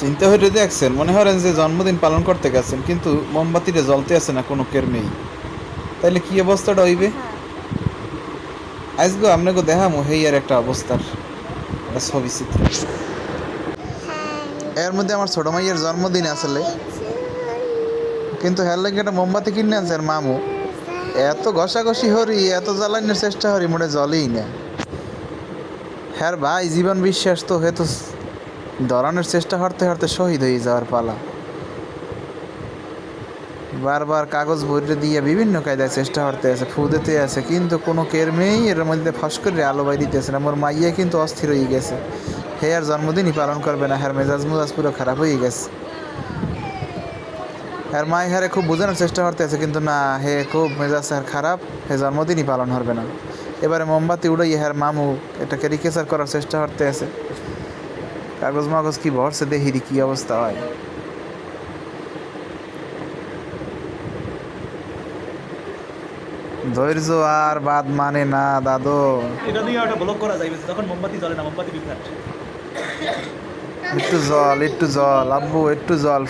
চিন্তা হয়ে দেখছেন মনে করেন যে জন্মদিন পালন করতে গেছেন কিন্তু মোমবাতিটা জ্বলতে আছে না কোনো কেরমেই তাইলে কি অবস্থাটা হইবে? আজগো আপনাকে দেখামো হেই আর একটা অবস্থার। ছবি চিত্র। এর মধ্যে আমার ছোট মাইয়ের জন্মদিন আসলে কিন্তু হ্যার লাগে একটা মোমবাতি কিনে আনছে আর মামু। এত ঘষাঘষি হরি এত জ্বালানোর চেষ্টা হরি মোটে জলেই না। হ্যার ভাই জীবন বিশ্বাস তো হয়তো ধরানোর চেষ্টা করতে করতে শহীদ হয়ে যাওয়ার পালা। বারবার কাগজ ভরে দিয়ে বিভিন্ন কায়দায় চেষ্টা করতে আছে, ফু দিতে আছে, কিন্তু কোনো কেরমেই এর মধ্যে ফস করে আলো বাই দিতেছে না। মোর মাইয়া কিন্তু অস্থির হয়ে গেছে। হে আর জন্মদিনই পালন করবে না হ্যার মেজাজ মুজাজ পুরো খারাপ হয়ে গেছে। হ্যার মাই হারে খুব বোঝানোর চেষ্টা করতে আছে, কিন্তু না, হে খুব মেজাজ আর খারাপ, হে জন্মদিনই পালন হবে না। এবারে মোমবাতি উড়াই হ্যার মামু, এটা ক্যারিকেচার করার চেষ্টা করতে আছে। কাগজ মাগজ কি ভরছে দেখি দি কি অবস্থা হয়। ধৈর্য আর বাদ মানে না দাদু। এটা দিয়ে একটা ব্লক করা যাবে তখন মোমবাতি জ্বলে না মোমবাতি বিভ্রাট। একটু জল একটু জল আব্বু একটু জল।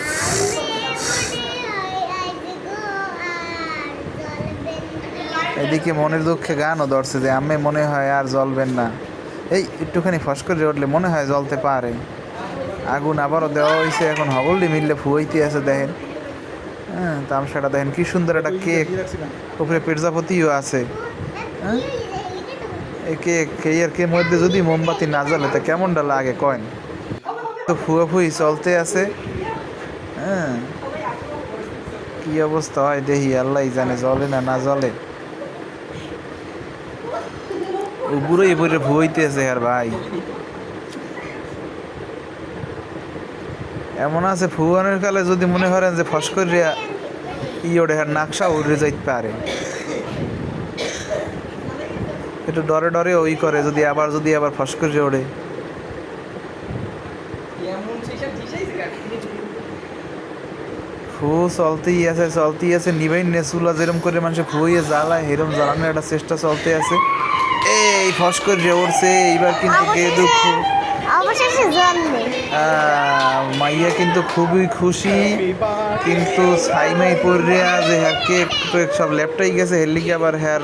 এদিকে মনের দুঃখে গানও ধরছে যে আমি মনে হয় আর জ্বলবেন না। এই, একটুখানি ফস করে উঠলে মনে হয় জ্বলতে পারে। আগুন আবারও দেওয়া হয়েছে এখন হবলডি মিললে ফুয়াইতে আছে, দেখেন। হ্যাঁ তামসাটা দেখেন, কি সুন্দর একটা কেক। উপরে প্রজাপতিও আছে। হ্যাঁ? এই কেক কেয়ের কে মধ্যে যদি মোমবাতি না জ্বলে, তা কেমনটা লাগে, কয়েন? তো ফুয়া ফুই চলতে আছে। হ্যাঁ। কি অবস্থা হয়, দেখি আল্লাহ জানে, জ্বলে না না জ্বলে। উপরে উপরে ভুইতে আছে আর ভাই। এমন আছে ফুয়ানের কালে যদি মনে করেন যে ফস করে ই ওড়ে আর নাকশা উড়ে যাইতে পারে। একটু ডরে ডরে ওই করে, যদি আবার যদি আবার ফস করে ওড়ে। ফু চলতেই আছে চলতেই আছে, নিবাই নেসুলা যেরম করে মানুষ ফুয়ে জ্বালায়, হেরম জ্বালানোর একটা চেষ্টা চলতে আছে। এই ফস করে উঠছে এইবার কিন্তু কে দুঃখ। অবশেষে জন্মে মাইয়া কিন্তু খুবই খুশি কিন্তু সাইমাই পড়ে যে হ্যাঁ কেক টেক সব ল্যাপটাই গেছে হেললিকে আবার হ্যার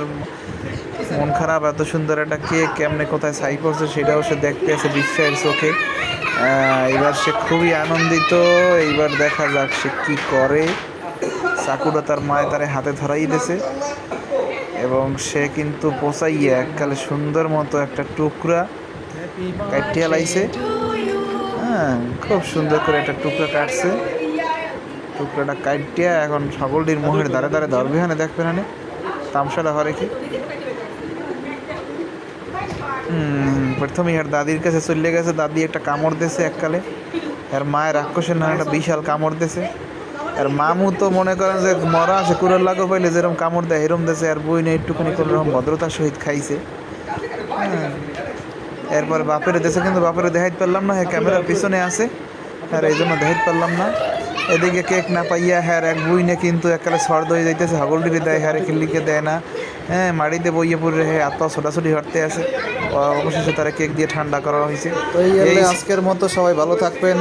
মন খারাপ এত সুন্দর একটা কেক কেমনে কোথায় সাই পড়ছে সেটাও সে দেখতে আছে বিশ্বের চোখে। এবার সে খুবই আনন্দিত এইবার দেখা যাক সে কি করে। চাকুটা তার মায় তারে হাতে ধরাই দিয়েছে এবং সে কিন্তু পোষাইয়া এককালে সুন্দর মতো একটা টুকরা কাটিয়া লাইছে। হ্যাঁ খুব সুন্দর করে একটা টুকরা কাটছে। টুকরাটা কাটিয়া এখন সকলটির মুখের দ্বারে দ্বারে ধরবে হানে দেখবে হানে তামসাটা হরে কি প্রথমে আর দাদির কাছে চলে গেছে। দাদি একটা কামড় দিয়েছে এককালে। আর মায়ের রাক্ষসের না একটা বিশাল কামড় দিয়েছে। আর মামু তো মনে করেন যে মরা আছে কুড়ার লাগো পাইলে যেরকম কামড় দেয় এরম দেশে আর বই নেই একটুখানি কোনো রকম ভদ্রতার সহিত খাইছে। হ্যাঁ। এরপরে বাপের দেশে কিন্তু বাপের দেখাইতে পারলাম না হ্যাঁ ক্যামেরার পিছনে আছে আর এই জন্য দেখাইতে পারলাম না। এদিকে কেক না পাইয়া হ্যাঁ এক বুইনে কিন্তু এককালে সর্দ হয়ে যাইতেছে হগলডিরে দেয় হ্যাঁ খিল্লিকে দেয় না। হ্যাঁ মাটিতে বইয়ে পড়ে হ্যাঁ আত্মা ছোটাছুটি হটতে আছে। অবশেষে তারা কেক দিয়ে ঠান্ডা করা হয়েছে। তো এই আজকের মতো সবাই ভালো থাকবেন।